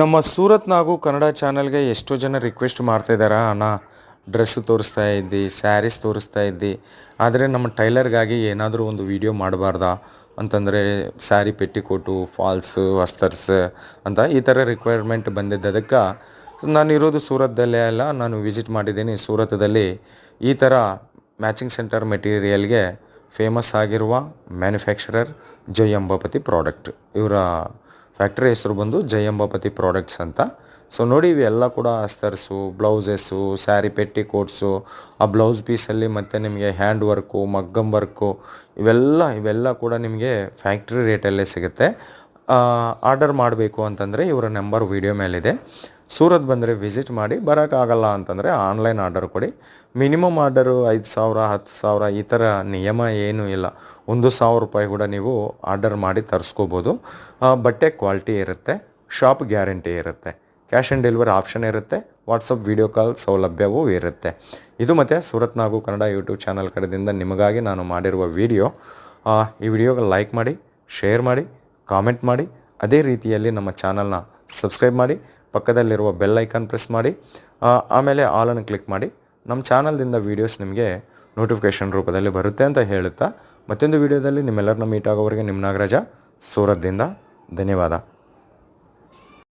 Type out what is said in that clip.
ನಮ್ಮ ಸೂರತ್ನಾಗೂ ಕನ್ನಡ ಚಾನಲ್ಗೆ ಎಷ್ಟೋ ಜನ ರಿಕ್ವೆಸ್ಟ್ ಮಾಡ್ತಾ ಇದ್ದಾರೆ ಅಣ್ಣ ಡ್ರೆಸ್ ತೋರಿಸ್ತಾ ಇದ್ದಿ ಸ್ಯಾರೀಸ್ ತೋರಿಸ್ತಾ ಇದ್ದಿ, ಆದರೆ ನಮ್ಮ ಟೈಲರ್ಗಾಗಿ ಏನಾದರೂ ಒಂದು ವಿಡಿಯೋ ಮಾಡಬಾರ್ದಾ? ಅಂತಂದರೆ ಸ್ಯಾರಿ ಪೆಟ್ಟಿಕೋಟು ಫಾಲ್ಸು ಅಸ್ತರ್ಸ್ ಅಂತ ಈ ಥರ ರಿಕ್ವೈರ್ಮೆಂಟ್ ಬಂದಿದ್ದದಕ್ಕೆ ಇರೋದು ಸೂರತ್ದಲ್ಲೇ ಅಲ್ಲ, ನಾನು ವಿಸಿಟ್ ಮಾಡಿದ್ದೀನಿ ಸೂರತ್ದಲ್ಲಿ. ಈ ಥರ ಮ್ಯಾಚಿಂಗ್ ಸೆಂಟರ್ ಮೆಟೀರಿಯಲ್ಗೆ ಫೇಮಸ್ ಆಗಿರುವ ಮ್ಯಾನುಫ್ಯಾಕ್ಚರರ್ ಜೈ ಅಂಬಾಪತಿ ಪ್ರಾಡಕ್ಟ್ ಇವರ ಫ್ಯಾಕ್ಟ್ರಿ ಹೆಸರು ಬಂದು ಜಯಂಬಾಪತಿ ಪ್ರಾಡಕ್ಟ್ಸ್ ಅಂತ. ಸೊ ನೋಡಿ ಇವೆಲ್ಲ ಕೂಡ ಅಸ್ತರ್ಸು, ಬ್ಲೌಸಸ್ಸು, ಸ್ಯಾರಿ ಪೆಟ್ಟಿ ಕೋಟ್ಸು, ಆ ಬ್ಲೌಸ್ ಪೀಸಲ್ಲಿ ಮತ್ತು ನಿಮಗೆ ಹ್ಯಾಂಡ್ ವರ್ಕು, ಮಗ್ಗಮ್ ವರ್ಕು, ಇವೆಲ್ಲ ಇವೆಲ್ಲ ಕೂಡ ನಿಮಗೆ ಫ್ಯಾಕ್ಟ್ರಿ ರೇಟಲ್ಲೇ ಸಿಗುತ್ತೆ. ಆರ್ಡರ್ ಮಾಡಬೇಕು ಅಂತಂದರೆ ಇವರ ನಂಬರ್ ವಿಡಿಯೋ ಮೇಲಿದೆ. ಸೂರತ್ ಬಂದರೆ ವಿಸಿಟ್ ಮಾಡಿ, ಬರೋಕ್ಕಾಗಲ್ಲ ಅಂತಂದರೆ ಆನ್ಲೈನ್ ಆರ್ಡರ್ ಕೊಡಿ. ಮಿನಿಮಮ್ ಆರ್ಡರು ಐದು ಸಾವಿರ, ಹತ್ತು ಸಾವಿರ ಈ ಥರ ನಿಯಮ ಏನೂ ಇಲ್ಲ. ಒಂದು ಸಾವಿರ ರೂಪಾಯಿ ಕೂಡ ನೀವು ಆರ್ಡರ್ ಮಾಡಿ ತರಿಸ್ಕೋಬೋದು. ಬಟ್ಟೆ ಕ್ವಾಲಿಟಿ ಇರುತ್ತೆ ಶಾಪ್ ಗ್ಯಾರಂಟಿ ಇರುತ್ತೆ. ಕ್ಯಾಶ್ ಆನ್ ಡೆಲಿವರಿ ಆಪ್ಷನ್ ಇರುತ್ತೆ ವಾಟ್ಸಪ್ ವಿಡಿಯೋ ಕಾಲ್ ಸೌಲಭ್ಯವೂ ಇರುತ್ತೆ. ಇದು ಮತ್ತು ಸೂರತ್ ನಾಗು ಕನ್ನಡ ಯೂಟ್ಯೂಬ್ ಚಾನಲ್ ಕಡೆಯಿಂದ ನಿಮಗಾಗಿ ನಾನು ಮಾಡಿರುವ ವಿಡಿಯೋ ಈ ವಿಡಿಯೋಗೆ ಲೈಕ್ ಮಾಡಿ ಶೇರ್ ಮಾಡಿ ಕಾಮೆಂಟ್ ಮಾಡಿ. ಅದೇ ರೀತಿಯಲ್ಲಿ ನಮ್ಮ ಚಾನಲ್ನ ಸಬ್ಸ್ಕ್ರೈಬ್ ಮಾಡಿ. ಪಕ್ಕದಲ್ಲಿರುವ ಬೆಲ್ ಐಕಾನ್ ಪ್ರೆಸ್ ಮಾಡಿ ಆಮೇಲೆ ಆಲನ್ನು ಕ್ಲಿಕ್ ಮಾಡಿ. ನಮ್ಮ ಚಾನಲ್ದಿಂದ ವೀಡಿಯೋಸ್ ನಿಮಗೆ ನೋಟಿಫಿಕೇಷನ್ ರೂಪದಲ್ಲಿ ಬರುತ್ತೆ ಅಂತ ಹೇಳುತ್ತಾ, ಮತ್ತೊಂದು ವಿಡಿಯೋದಲ್ಲಿ ನಿಮ್ಮೆಲ್ಲರನ್ನ ಮೀಟ್ ಆಗೋವರೆಗೆ ನಿಮ್ಮ ನಾಗರಾಜ ಸೂರತ್ದಿಂದ ಧನ್ಯವಾದ.